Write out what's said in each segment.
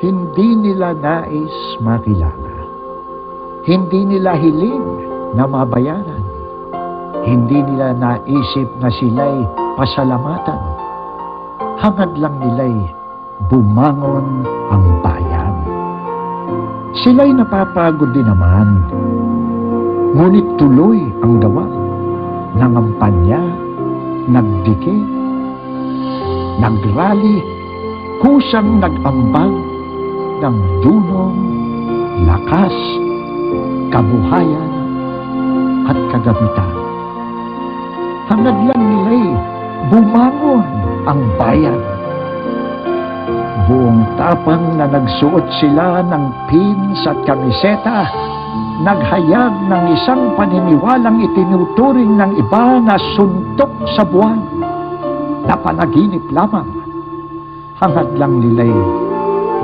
Hindi nila nais makilala. Hindi nila hiling na mabayaran. Hindi nila naisip na sila'y pasalamatan. Hangad lang nila'y bumangon ang bayan. Sila'y napapagod din naman. Ngunit tuloy ang gawa. Nangampanya, nagdikit, nagrally, kusang nag-ambag ng dunong, lakas, kabuhayan, at kagamitan. Hangad lang nila'y bumangon ang bayan. Buong tapang na nagsuot sila ng pins at kamiseta, naghayag ng isang paniniwalang itinuturing ng iba na suntok sa buwan, na panaginip lamang. Hangad lang nila'y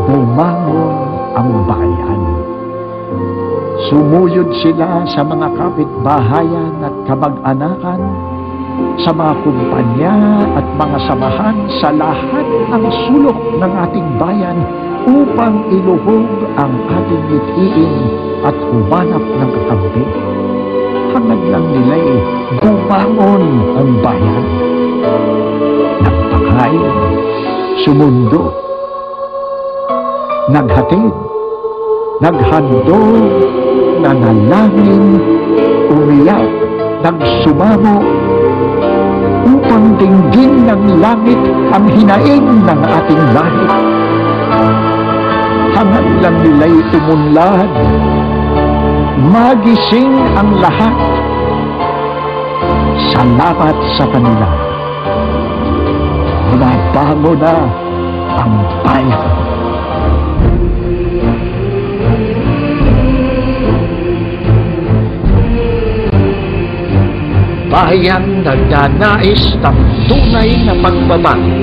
bumangon ang bayan. Sumuyod sila sa mga kapitbahayan at kamag-anakan, sa mga kumpanya at mga samahan sa lahat ng sulok ng ating bayan upang iluhog ang ating litiin at humanap ng kakampi. Hangad lang nila'y bumangon ang bayan. Nagpakain, sumundo, naghatid, naghandog, nanalangin, umiyak, nagsumamo, upang dinggin ng langit ang hinaing ng ating lahi. Hangad lang nila'y tumunlad, magising ang lahat. Salamat sa kanila. Nabago na ang bayan. Bayang nagnanais ng tunay na pagbabago